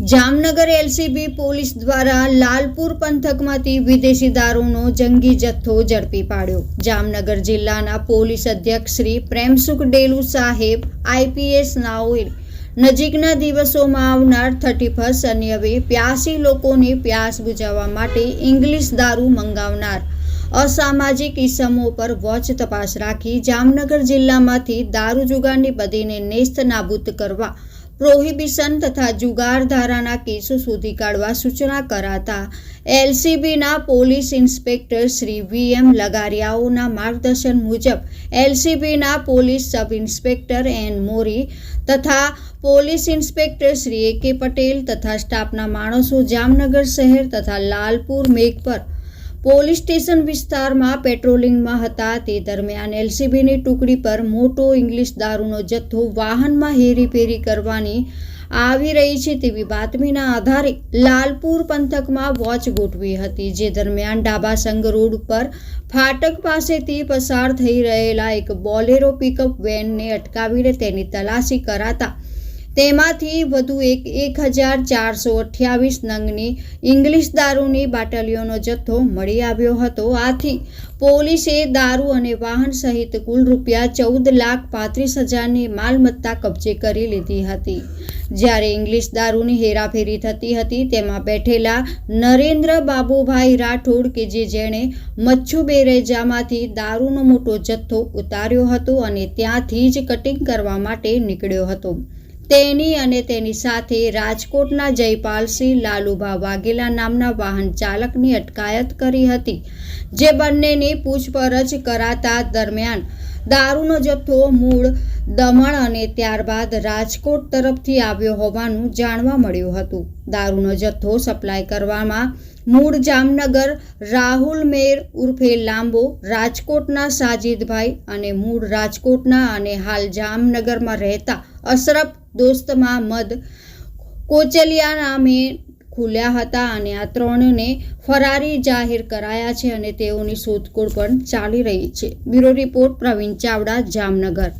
Jamnagar LCB police દ્વારા લાલપુર પંથકમાંથી વિદેશી દારૂનો જંગી જથ્થો ઝડપી પાડ્યો. જામનગર જિલ્લાના પોલીસ અધ્યક્ષ શ્રી પ્રેમસુખ ડેલુ સાહેબ, આઈપીએસ નાઓએ નજીકના દિવસોમાં આવનાર થર્ટી ફર્સ્ટ અને પ્યાસી લોકોની પ્યાસ બુજાવવા માટે ઇંગ્લિશ દારૂ મંગાવનાર અસામાજિક ઇસમો પર વોચ તપાસ રાખી જામનગર જિલ્લામાંથી દારૂ જુગારની બદીને નેસ્ત નાબૂદ કરવા પ્રોહિબિશન તથા જુગાર ધારાના કેસો શોધી કાઢવા સૂચના કરાતા એલસીબીના police inspector Shri V M લગારિયાઓના માર્ગદર્શન મુજબ એલસીબીના police sub inspector N Mori તથા પોલીસ ઇન્સ્પેક્ટર શ્રી એ કે પટેલ તથા સ્ટાફના માણસો જામનગર શહેર તથા લાલપુર મેઘ પર પોલીસ સ્ટેશન વિસ્તારમાં પેટ્રોલિંગમાં હતા. તે દરમિયાન એલસીબીની ટુકડી પર મોટો ઇંગ્લિશ દારૂનો જથ્થો વાહનમાં હેરીફેરી કરવાની આવી રહી છે તેવી બાતમીના આધારે લાલપુર પંથકમાં વોચ ગોઠવી હતી, જે દરમિયાન ડાબાસંગ રોડ ઉપર ફાટક પાસેથી પસાર થઈ રહેલા એક બોલેરો પિકઅપ વેનને અટકાવીને તેની તલાશી કરાતા તેમાંથી વધુ એક એક હજાર ચારસો અઠ્યાવીસ નંગની ઇંગ્લિશ દારૂની બાટલીઓનો જથ્થો મળી આવ્યો હતો. આથી પોલીસે દારૂ અને વાહન સહિત કુલ રૂપિયા ચૌદ લાખ પાંત્રીસ હજારની માલમત્તા કબજે કરી લીધી હતી. જ્યારે ઇંગ્લિશ દારૂની હેરાફેરી થતી હતી, તેમાં બેઠેલા નરેન્દ્ર બાબુભાઈ રાઠોડ કે જે જેણે મચ્છુ બેરેજામાંથી દારૂનો મોટો જથ્થો ઉતાર્યો હતો અને ત્યાંથી જ કટિંગ કરવા માટે નીકળ્યો હતો. તેની અને તેની સાથે રાજકોટના જયપાલસિંહ લાલુભા વાઘેલા નામના વાહન ચાલકની અટકાયત કરી હતી, જે બંનેની પૂછપરછ કરાતા દરમિયાન દારૂનો જથ્થો, મૂળ, દમણ અને ત્યારબાદ રાજકોટ તરફથી આવ્યો હોવાનું જાણવા મળ્યું હતું. દારૂનો જથ્થો સપ્લાય કરવામાં મૂળ જામનગર, રાહુલ મેર ઉર્ફે લાંબો, રાજકોટના સાજિદભાઈ અને મૂળ રાજકોટના અને હાલ જામનગરમાં રહેતા અશરફ દોસ્તમાં મદ કોચલિયા નામે ખુલ્યા હતા અને આ ત્રણને ફરારી જાહેર કરાયા છે અને તેઓની શોધખોળ પણ ચાલી રહી છે. Bureau report Pravin Chavda, Jamnagar.